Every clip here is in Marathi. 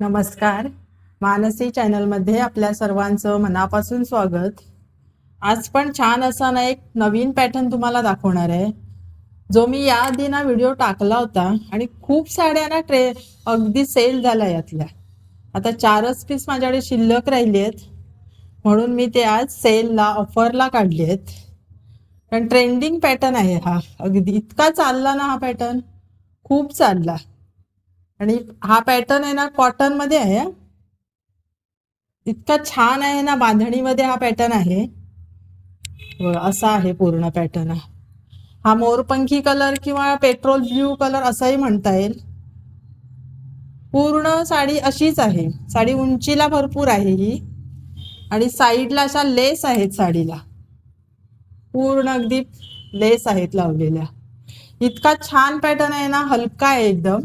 नमस्कार. मानसी चॅनलमध्ये आपल्या सर्वांचं मनापासून स्वागत. आज पण छान असा ना एक नवीन पॅटर्न तुम्हाला दाखवणार आहे. जो मी याआधी ना व्हिडिओ टाकला होता आणि खूप साड्या ना ट्रे अगदी सेल झाल्या यातल्या. आता चारच पीस माझ्याकडे शिल्लक राहिली आहेत म्हणून मी ते आज सेलला ऑफरला काढले आहेत. कारण ट्रेंडिंग पॅटर्न आहे हा. अगदी इतका चालला ना हा पॅटर्न. खूप चालला. आणि हा पॅटर्न आहे ना कॉटनमध्ये आहे. इतका छान आहे ना बांधणीमध्ये हा पॅटर्न आहे. असा आहे पूर्ण पॅटर्न हा मोरपंखी कलर किंवा पेट्रोल ब्ल्यू कलर असाही म्हणता येईल. पूर्ण साडी अशीच आहे. साडी उंचीला भरपूर आहे ही. आणि साईडला अशा लेस आहेत साडीला. पूर्ण अगदी लेस आहेत लावलेल्या. इतका छान पॅटर्न आहे ना हलका आहे एकदम.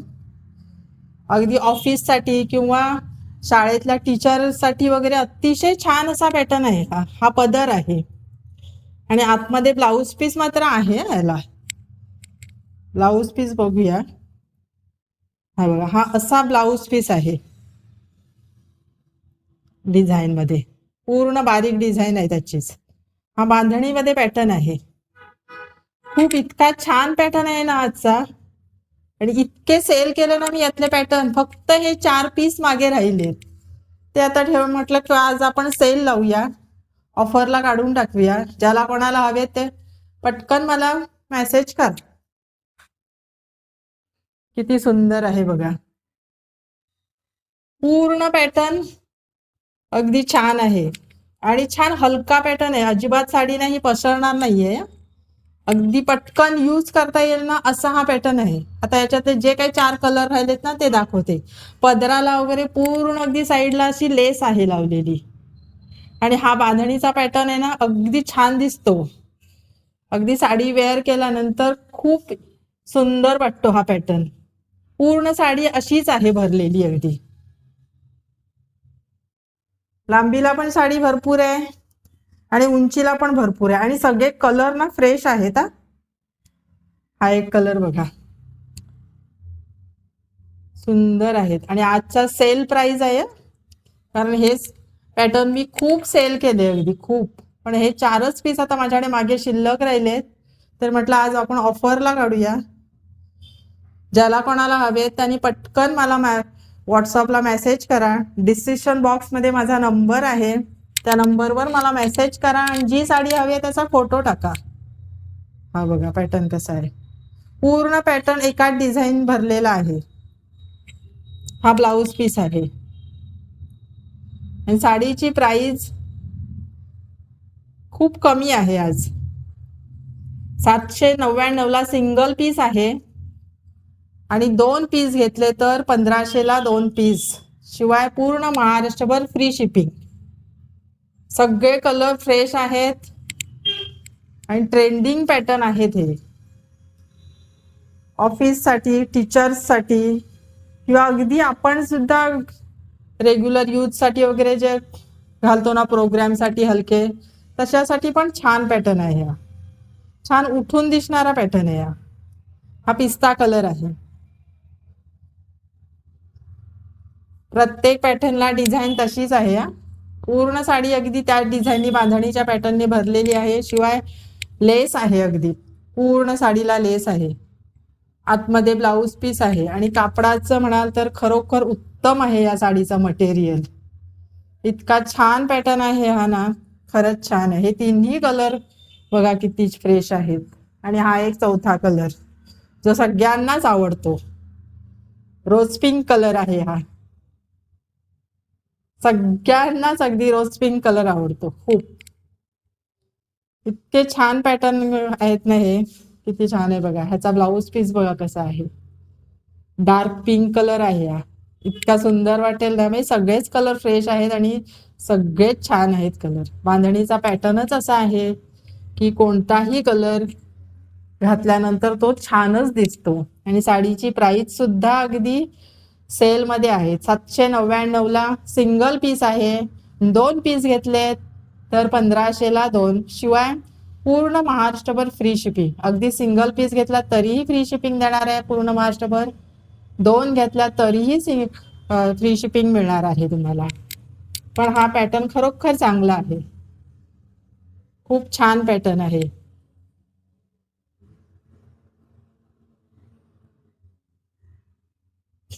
अगदी ऑफिससाठी किंवा शाळेतल्या टीचरसाठी वगैरे अतिशय छान असा पॅटर्न आहे. हा हा पदर आहे. आणि आतमध्ये ब्लाऊज पीस मात्र आहे याला. ब्लाऊज पीस बघूया. हा बघा हा असा ब्लाऊज पीस आहे. डिझाईन मध्ये पूर्ण बारीक डिझाईन आहे त्याचीच. हा बांधणीमध्ये पॅटर्न आहे. खूप इतका छान पॅटर्न आहे ना आजचा. आणि इतके सेल केले ना मी यातले पॅटर्न फक्त हे चार पीस मागे राहिले. ते आता ठेव म्हटलं की आज आपण सेल लावूया. ऑफरला काढून टाकूया. ज्याला कोणाला हवे ते पटकन मला मेसेज कर. किती सुंदर आहे बघा. पूर्ण पॅटर्न अगदी छान आहे. आणि छान हलका पॅटर्न आहे. अजिबात साडी नाही पसरणार नाहीये. अगदी पटकन यूज करता येईल ना असा हा पॅटर्न आहे. आता याच्यात जे काही चार कलर राहिलेत ना ते दाखवते. पदराला वगैरे पूर्ण अगदी साईडला अशी लेस आहे लावलेली. आणि हा बांधणीचा पॅटर्न आहे ना अगदी छान दिसतो. अगदी साडी वेअर केल्यानंतर खूप सुंदर वाटतो हा पॅटर्न. पूर्ण साडी अशीच आहे भरलेली अगदी. लांबीला पण साडी भरपूर आहे. आणि उंचीला पण भरपूर आहे. आणि सगळे कलर ना फ्रेश आहेत हा. हा एक कलर बघा. सुंदर आहेत. आणि आजचा सेल प्राइस आहे कारण हे पॅटर्न मी खूप सेल केले अगदी खूप. पण हे चारच पीस आता माझ्याकडे मागे शिल्लक राहिलेत तर म्हटलं आज आपण ऑफरला काढूया. ज्याला कोणाला हवेत त्यांनी पटकन मला मॅ व्हॉट्सअपला मेसेज करा. डिस्क्रिप्शन बॉक्समध्ये माझा नंबर आहे. त्या नंबरवर मला मेसेज करा आणि जी साडी हवी आहे त्याचा फोटो टाका. हा बघा पॅटर्न कसा आहे. पूर्ण पॅटर्न एका डिझाईन भरलेला आहे. हा ब्लाऊज पीस आहे. आणि साडीची प्राईज खूप कमी आहे आज. सातशे नव्याण्णवला सिंगल पीस आहे. आणि दोन पीस घेतले तर पंधराशेला दोन पीस शिवाय पूर्ण महाराष्ट्रभर फ्री शिपिंग सगळे कलर फ्रेश आहेत. आणि ट्रेंडिंग पॅटर्न आहेत हे. ऑफिससाठी टीचर्ससाठी किंवा अगदी आपण सुद्धा रेग्युलर यूजसाठी वगैरे जे घालतो ना प्रोग्रामसाठी हलके तशासाठी पण छान पॅटर्न आहे हा. छान उठून दिसणारा पॅटर्न आहे हा. हा पिस्ता कलर आहे. प्रत्येक पॅटर्नला डिझाईन तशीच आहे हा. पूर्ण साडी अगदी त्या डिझाईननी बांधणीच्या पॅटर्नने भरलेली आहे. शिवाय लेस आहे अगदी. पूर्ण साडीला लेस आहे. आतमध्ये ब्लाऊज पीस आहे. आणि कापडाचं म्हणाल तर खरोखर उत्तम आहे या साडीचं मटेरियल इतका छान पॅटर्न आहे हा ना. खरंच छान आहे. हे तिन्ही कलर बघा किती फ्रेश आहेत. आणि हा एक चौथा कलर जो सगळ्यांनाच आवडतो. रोज पिंक कलर आहे हा. सगळ्यांनाच अगदी रोज पिंक कलर आवडतो खूप. इतके छान पॅटर्न आहेत ना हे किती छान आहे बघा. ह्याचा ब्लाऊज पीस बघा कसा आहे. डार्क पिंक कलर आहे हा. इतका सुंदर वाटेल त्यामुळे म्हणजे सगळेच कलर फ्रेश आहेत आणि सगळेच छान आहेत कलर बांधणीचा पॅटर्नच असा आहे की कोणताही कलर घातल्यानंतर तो छानच दिसतो. आणि साडीची प्राईस सुद्धा अगदी सेलमध्ये आहे. सातशे नव्याण्णवला सिंगल पीस आहे. दोन पीस घेतलेत तर पंधराशेला दोन. शिवाय पूर्ण महाराष्ट्रभर फ्री शिपिंग अगदी सिंगल पीस घेतला तरीही फ्री शिपिंग देणार आहे पूर्ण महाराष्ट्रभर. दोन घेतल्या तरीही सि फ्री शिपिंग मिळणार आहे तुम्हाला. पण हा पॅटर्न खरोखर चांगला आहे. खूप छान पॅटर्न आहे.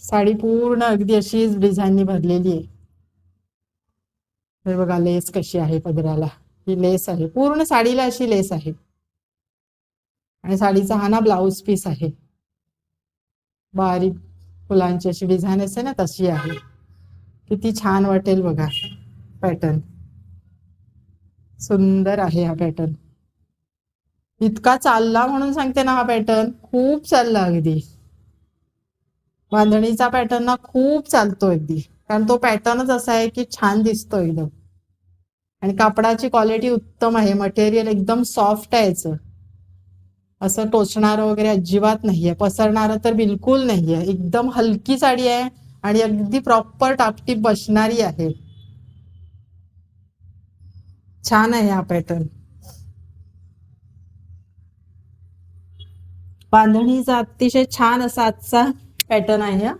साडी पूर्ण अगदी अशीच डिझाईननी भरलेली आहे. हे बघा लेस कशी आहे पदराला. ही लेस आहे. पूर्ण साडीला अशी लेस आहे. आणि साडीचा हा ना ब्लाऊज पीस आहे. बारीक फुलांची अशी डिझाईन असते ना तशी आहे. किती छान वाटेल बघा पॅटर्न सुंदर आहे हा पॅटर्न इतका चालला म्हणून सांगते ना हा पॅटर्न खूप चालला अगदी. बांधणीचा पॅटर्न ना खूप चालतो अगदी. कारण तो पॅटर्नच असा आहे की छान दिसतो एकदम. आणि कापडाची क्वालिटी उत्तम आहे. मटेरियल एकदम सॉफ्ट आहे याचं. असं टोचणारं वगैरे अजिबात नाहीये. पसरणारं तर बिलकुल नाहीये. एकदम हलकी साडी आहे आणि अगदी प्रॉपर टापटीप बसणारी आहे. छान आहे हा पॅटर्न बांधणीचा अतिशय छान असा आजचा पॅटर्न आहे हा.